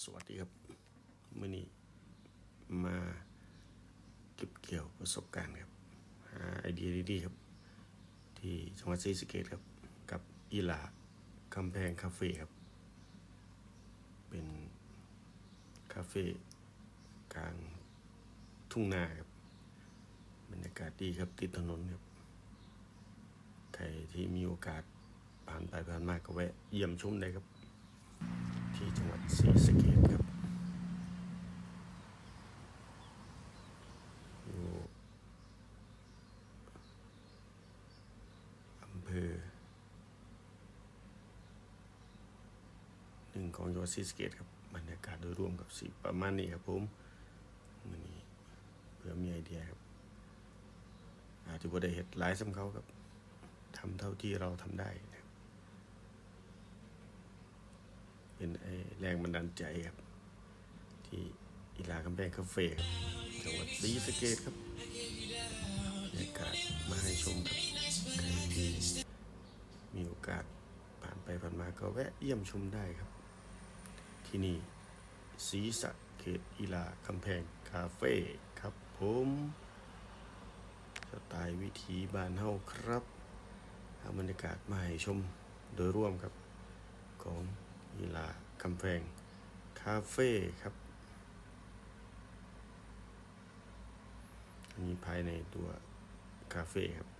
สวัสดีครับมื่อนี้มาเก็บเกี่ยวประสบการณ์ครับหาไอเดียดีๆครับ ที่จังหวัดศรีสเกษครับ กับอีหลากำแพงคาเฟ่ครับ เป็นคาเฟ่กลางทุ่งนาครับบรรยากาศดีครับติดถนนครับใครที่มีโอกาสผ่านไปผ่านมาก็แวะเยี่ยมชมได้ครับ ที่จังหวัดศรีสะเกษครับ อยู่อำเภอหนึ่งของจังหวัดศรีสะเกษครับ บรรยากาศโดยรวมกับสีประมาณนี้ครับผมมื่อนี้เพื่อมีไอเดียครับ อาจจะบ่ได้เห็ดหลายสำเขาครับทำเท่าที่เราทำได้นะครับ เป็นไอ้ แรงบันดาลใจครับ ที่อีลากำแพงคาเฟ่จังหวัดศรีสะเกษครับบรรยากาศมาให้ชมครับใครที่มีโอกาสผ่านไปผ่านมาก็แวะเยี่ยมชมได้ครับ ที่นี่ศรีสะเกษอีลากำแพงคาเฟ่ครับผมสไตล์วิถีบ้านเฮาครับบรรยากาศมาให้ชมโดยร่วมครับของยีลา กำแพง คาเฟ่ครับ อันนี้ภายในตัวคาเฟ่ครับ